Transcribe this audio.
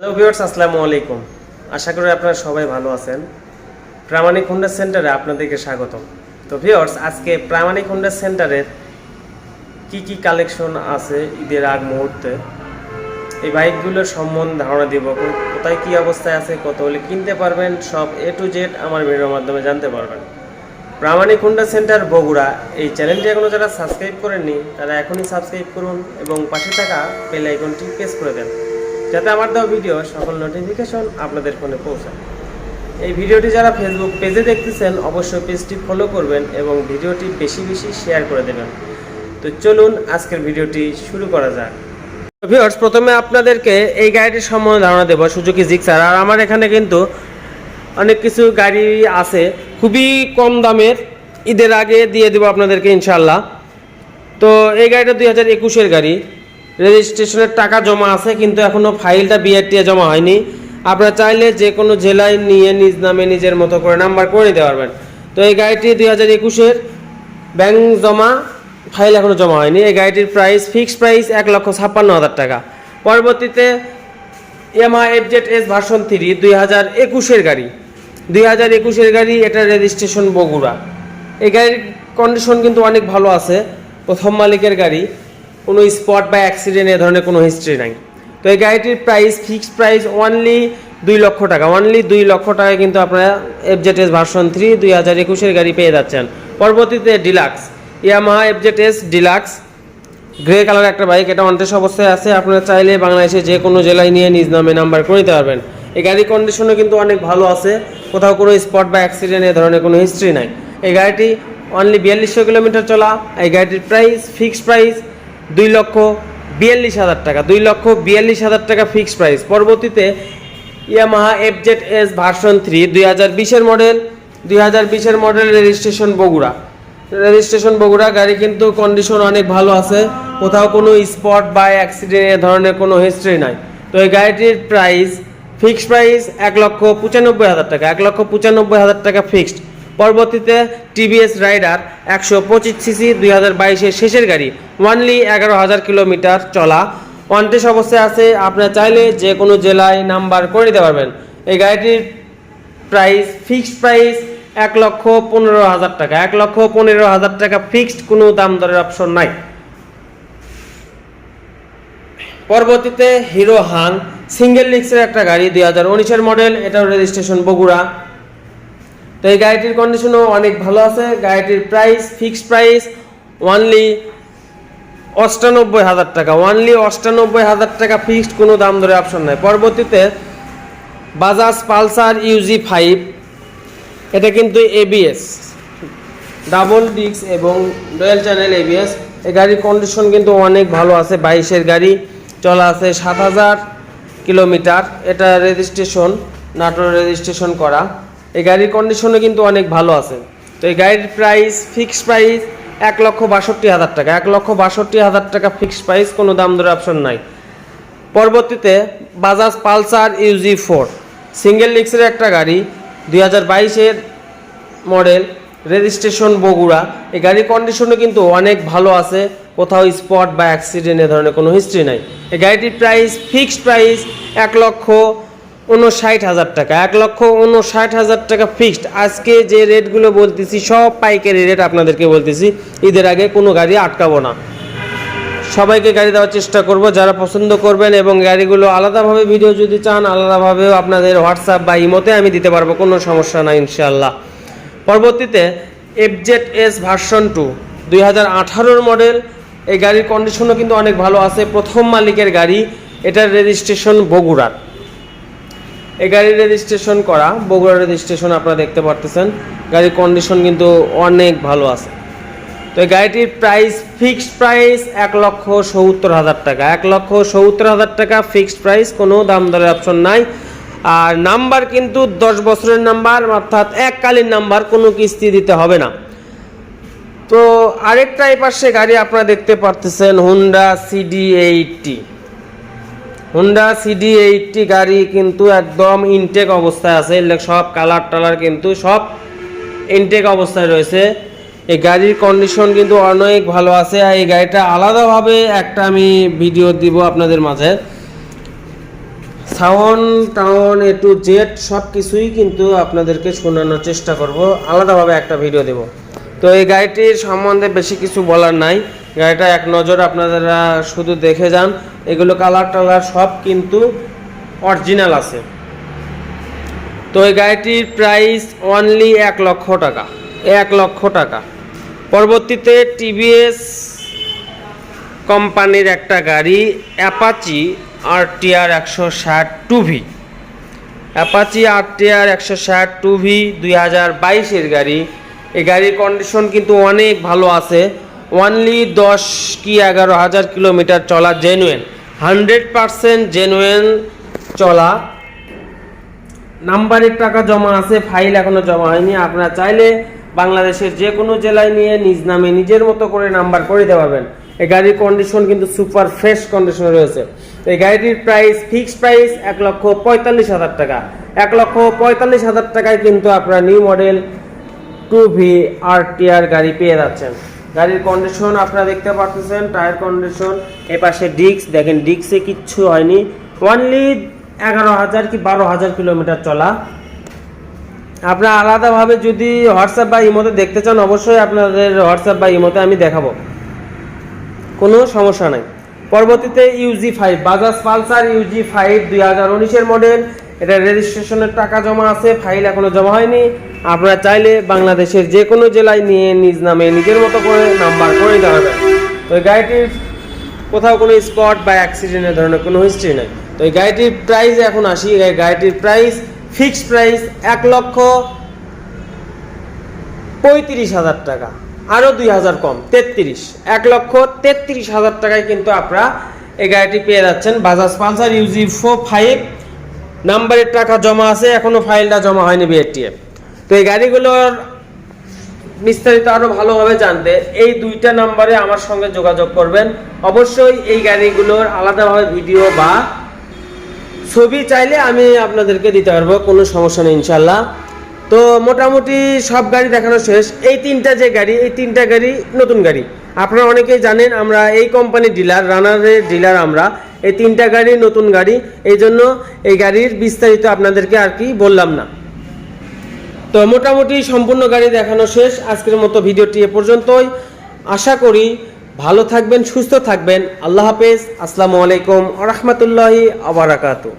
Hello viewers আসসালামু আলাইকুম। আশা করি আপনারা সবাই ভালো আছেন। প্রামাণিক হোন্ডা সেন্টারে আপনাদেরকে স্বাগতম। তো ভিউয়ার্স আজকে প্রামাণিক হোন্ডা সেন্টারের কি কি কালেকশন আছে ঈদের আগ মুহূর্তে? এই বাইকগুলোর সম্বন্ধে ধারণা দিব। কোথায় কি অবস্থায় আছে, কত হলে কিনতে পারবেন, সব এ টু জেড আমার ভিডিওর মাধ্যমে জানতে পারবেন। প্রামাণিক হোন্ডা সেন্টার বগুড়া, এই চ্যানেলটি এখনও যারা সাবস্ক্রাইব করেননি, তারা এখনই সাবস্ক্রাইব করুন এবং পাশে থাকা বেল আইকনটি প্রেস করে দেন। যাতে আমার দেওয়া ভিডিও সকল নোটিফিকেশন আপনাদের ফোনে পৌঁছায়। এই ভিডিওটি যারা ফেসবুক পেজে দেখতেছেন, অবশ্যই পেজটি ফলো করবেন এবং ভিডিওটি বেশি বেশি শেয়ার করে দেবেন। তো চলুন আজকের ভিডিওটি শুরু করা যাক। ভিউয়ার্স প্রথমে আপনাদেরকে এই গাড়িটির সম্বন্ধে ধারণা দেবো, সুজুকি জিক্সার। আর আমার এখানে কিন্তু অনেক কিছু গাড়ি আছে, খুবই কম দামের। ঈদের আগে দিয়ে দেবো আপনাদেরকে ইনশাল্লাহ তো এই গাড়িটা দুই হাজার একুশের গাড়ি। রেজিস্ট্রেশনের টাকা জমা আছে, কিন্তু এখনও ফাইলটা বিআরটিএ জমা হয়নি। আপনারা চাইলে যে কোনো জেলায় নিয়ে নিজ নামে নিজের মতো করে নাম্বার করে নিতে পারবেন। তো এই গাড়িটি দুই হাজার একুশের ব্যাংক জমা, ফাইল এখনও জমা হয়নি। এই গাড়িটির প্রাইস ফিক্সড প্রাইস এক লক্ষ ছাপ্পান্ন হাজার টাকা। পরবর্তীতে Yamaha FZ S version three দুই হাজার একুশের গাড়ি। দুই হাজার একুশের গাড়ি, এটা রেজিস্ট্রেশন বগুড়া। এই গাড়ির কন্ডিশন কিন্তু অনেক ভালো আছে। প্রথম মালিকের গাড়ি। কোনো স্পট বা অ্যাক্সিডেন্ট এ ধরনের কোনো হিস্ট্রি নাই। তো এই গাড়িটির প্রাইস ফিক্সড প্রাইস ওনলি দুই লক্ষ টাকা। অনলি দুই লক্ষ টাকা কিন্তু আপনারা এফজেড এস ভার্সন থ্রি দুই হাজার একুশের গাড়ি পেয়ে যাচ্ছেন। পরবর্তীতে deluxe Yamaha FZ S deluxe grey colour একটা বাইক এটা অনটেস অবস্থায় আছে। আপনারা চাইলে বাংলাদেশে যে কোনো জেলায় নিয়ে নিজ নামে নাম্বার করে নিতে পারবেন। এই গাড়ির কন্ডিশনও কিন্তু অনেক ভালো আছে। কোথাও কোনো স্পট বা অ্যাক্সিডেন্ট এ ধরনের কোনো হিস্ট্রি নাই। এই গাড়িটি অনলি বিয়াল্লিশশো কিলোমিটার চলা। এই গাড়িটির প্রাইস ফিক্সড প্রাইস দুই লক্ষ বিয়াল্লিশ হাজার টাকা, দুই লক্ষ বিয়াল্লিশ হাজার টাকা ফিক্সড প্রাইস পরবর্তীতে Yamaha FZ S version three দুই হাজার বিশের মডেল দুই হাজার বিশের model registration Bogura. Registration Bogura, গাড়ি কিন্তু কন্ডিশন অনেক ভালো আছে। কোথাও কোনো স্পট বা অ্যাক্সিডেন্ট এ ধরনের কোনো হিস্ট্রি নাই। তো এই গাড়িটির প্রাইস ফিক্সড প্রাইস এক লক্ষ পঁচানব্বই হাজার টাকা, এক লক্ষ পঁচানব্বই হাজার টাকা ফিক্সড পরবর্তীতে টিভিএস রাইডার একশো পঁচিশ সিসি দুই হাজার বাইশের শেষের গাড়ি ওয়ানলি এগারো হাজার কিলোমিটার চলা। ওয়ান্টেস অবস্থায় আছে, আপনারা চাইলে যে কোনো জেলায় নাম্বার করে নিতে পারবেন। এই গাড়িটির প্রাইস ফিক্সড প্রাইস এক লক্ষ পনেরো হাজার টাকা। এক লক্ষ পনেরো হাজার টাকা ফিক্সড কোনো দাম দরের অপশন নাই। পরবর্তীতে হিরো হাং সিঙ্গেল লিক্সের একটা গাড়ি, দুই হাজার উনিশের মডেল এটাও রেজিস্ট্রেশন বগুড়া। তো এই গাড়িটির কন্ডিশনও অনেক ভালো আছে। গাড়িটির প্রাইস ফিক্সড প্রাইস ওয়ানলি অষ্টানব্বই হাজার টাকা। ওয়ানলি অষ্টানব্বই হাজার টাকা ফিক্সড কোনো দাম ধরে অপশন নাই। পরবর্তীতে বাজাজ পালসার ইউজি ফাইভ এটা কিন্তু এবিএস ডাবল ডিস্ক এবং ডুয়েল চ্যানেল এবিএস এই গাড়ির কন্ডিশন কিন্তু অনেক ভালো আছে, বাইশের গাড়ি, চলা আছে সাত হাজার কিলোমিটার। এটা রেজিস্ট্রেশন নাটোর রেজিস্ট্রেশন করা। এই গাড়ির কন্ডিশনও কিন্তু অনেক ভালো আছে। তো এই গাড়ির প্রাইস ফিক্সড প্রাইস এক লক্ষ বাষট্টি হাজার টাকা। এক লক্ষ বাষট্টি হাজার টাকা ফিক্সড প্রাইস কোনো দাম ধরে অপশন নাই। পরবর্তীতে Bajaj Pulsar UG four single লিক্সের একটা গাড়ি, দুই হাজার বাইশের মডেল রেজিস্ট্রেশন বগুড়া। এই গাড়ির কন্ডিশনও কিন্তু অনেক ভালো আছে, কোথাও স্পট বা অ্যাক্সিডেন্ট এ ধরনের কোনো হিস্ট্রি নাই। এই গাড়িটির প্রাইস ফিক্সড প্রাইস এক লক্ষ উনষাট হাজার টাকা, এক লক্ষ উনষাট হাজার টাকা ফিক্সড আজকে যে রেটগুলো বলতেছি, সব পাইকারি রেট আপনাদেরকে বলতেছি, ঈদের আগে কোনো গাড়ি আটকাবো না। সবাইকে গাড়ি দেওয়ার চেষ্টা করব, যারা পছন্দ করবেন এবং গাড়িগুলো আলাদাভাবে ভিডিও যদি চান, আলাদাভাবেও আপনাদের হোয়াটসঅ্যাপ বা ইমোতে আমি দিতে পারব, কোনো সমস্যা নাই ইনশাল্লাহ পরবর্তীতে এফজেড এস ভার্সন টু দুই হাজার মডেল এই গাড়ির কন্ডিশনও কিন্তু অনেক ভালো আছে। প্রথম মালিকের গাড়ি, এটার রেজিস্ট্রেশন বগুড়ার। এই গাড়ির রেজিস্ট্রেশন করা, বগুড়া রেজিস্ট্রেশন আপনারা দেখতে পারতেছেন। গাড়ির কন্ডিশন কিন্তু অনেক ভালো আছে। তো এই গাড়িটির প্রাইস ফিক্সড প্রাইস এক লক্ষ সত্তর হাজার টাকা। এক লক্ষ সত্তর হাজার টাকা ফিক্সড প্রাইস কোনো দাম দরের অপশন নাই। আর নাম্বার কিন্তু দশ বছরের নাম্বার অর্থাৎ এককালীন নাম্বার কোনো কিস্তি দিতে হবে না। তো আরেকটা এই পাশে গাড়ি আপনারা দেখতে পারতেছেন Honda CD eighty Honda CD eighty গাড়ি কিন্তু একদম ইনটেক অবস্থায় আছে। সব কালার টালার কিন্তু সব ইনটেক অবস্থায় রয়েছে। এই গাড়ির কন্ডিশন কিন্তু অনেক ভালো আছে। আর এই গাড়িটা আলাদাভাবে একটা আমি ভিডিও দিব আপনাদের মাঝে। Sound town A to Z সব কিছুই কিন্তু আপনাদেরকে শোনানোর চেষ্টা করব। আলাদাভাবে একটা ভিডিও দেব। তো এই গাড়িটির সম্বন্ধে বেশি কিছু বলার নাই। গাড়িটা এক নজর আপনারা শুধু দেখে যান। এগুলো কালার টালার সব কিন্তু অরিজিনাল আছে। তো এই গাড়িটির প্রাইস অনলি এক লক্ষ টাকা, এক লক্ষ টাকা। পরবর্তীতে টিভিএস কোম্পানির একটা গাড়ি অ্যাপাচি আর টিআর একশো ষাট two V Apache R TR একশো ষাট টু ভি দুই হাজার বাইশের গাড়ি। এই গাড়ির কন্ডিশন কিন্তু অনেক ভালো আছে। অনলি দশ কি এগারো হাজার কিলোমিটার চলা জেনুয়েন হান্ড্রেড পারসেন্ট জেনুয়েন চলা। নাম্বারের টাকা জমা আছে ফাইল এখনও জমা হয়নি। আপনারা চাইলে বাংলাদেশের যে কোনো জেলায় নিয়ে নিজ নামে নিজের মতো করে নাম্বার করে দিতে পারবেন। এই গাড়ির কন্ডিশন কিন্তু সুপার ফ্রেশ কন্ডিশনে রয়েছে। এই গাড়িটির প্রাইস ফিক্সড প্রাইস এক লক্ষ পঁয়তাল্লিশ হাজার টাকা। এক লক্ষ পঁয়তাল্লিশ হাজার টাকায় কিন্তু আপনারা new model two V R TR গাড়ি পেয়ে যাচ্ছেন। গাড়ির কন্ডিশন আপনারা দেখতে পাচ্ছেন টায়ার কন্ডিশন এ পাশে ডিস্ক, দেখেন ডিস্কে কিচ্ছু হয়নি। অনলি এগারো হাজার কি বারো হাজার কিলোমিটার চলা। আপনারা আলাদাভাবে যদি হোয়াটসঅ্যাপ বা ইমোতে দেখতে চান, অবশ্যই আপনাদের হোয়াটসঅ্যাপ বা ইমোতে আমি দেখাবো। কোনো সমস্যা নাই। পরবর্তীতে UG five Bajaj Pulsar UG five দুই হাজার উনিশের মডেল এটা রেজিস্ট্রেশনের টাকা জমা আছে ফাইল এখনও জমা হয়নি। আপনারা চাইলে বাংলাদেশের যে কোনো জেলায় নিয়ে নিজ নামে নিজের মতো করে নাম্বার করে দিতে হবে তো এই গাড়িটির কোথাও কোনো স্পট বা অ্যাক্সিডেন্টের ধরনের কোনো হিস্ট্রি নেই। তো এই গাড়িটির প্রাইস এখন আসি, এই গাড়িটির প্রাইস ফিক্সড প্রাইস এক লক্ষ পঁয়ত্রিশ হাজার টাকা আরও দুই হাজার কম, তেত্রিশ। এক লক্ষ তেত্রিশ হাজার টাকায় কিন্তু আপনারা এই গাড়িটি পেয়ে যাচ্ছেন। Bajaj Pulsar UG four five নাম্বারের টাকা জমা আছে এখনও ফাইলটা জমা হয়নি বিএটিএফ তো এই গাড়িগুলোর বিস্তারিত আরও ভালোভাবে জানতে এই দুইটা নাম্বারে আমার সঙ্গে যোগাযোগ করবেন। অবশ্যই এই গাড়িগুলোর আলাদাভাবে ভিডিও বা ছবি চাইলে আমি আপনাদেরকে দিতে পারব, কোনো সমস্যা নেই ইনশাল্লাহ তো মোটামুটি সব গাড়ি দেখানো শেষ। এই তিনটা যে গাড়ি, এই তিনটা গাড়ি নতুন গাড়ি। আপনারা অনেকেই জানেন, আমরা এই কোম্পানির ডিলার রানারের ডিলার আমরা। এই তিনটা গাড়ি নতুন গাড়ি। এই জন্য এই গাড়ির বিস্তারিত আপনাদেরকে আর কি বললাম না। তো মোটামুটি সম্পূর্ণ গাড়ি দেখানো শেষ। আজকের মতো ভিডিওটি এ পর্যন্তই। আশা করি ভালো থাকবেন, সুস্থ থাকবেন। আল্লাহ হাফেজ। আসসালামু আলাইকুম আ রহমতুল্লাহি আবরাকাতু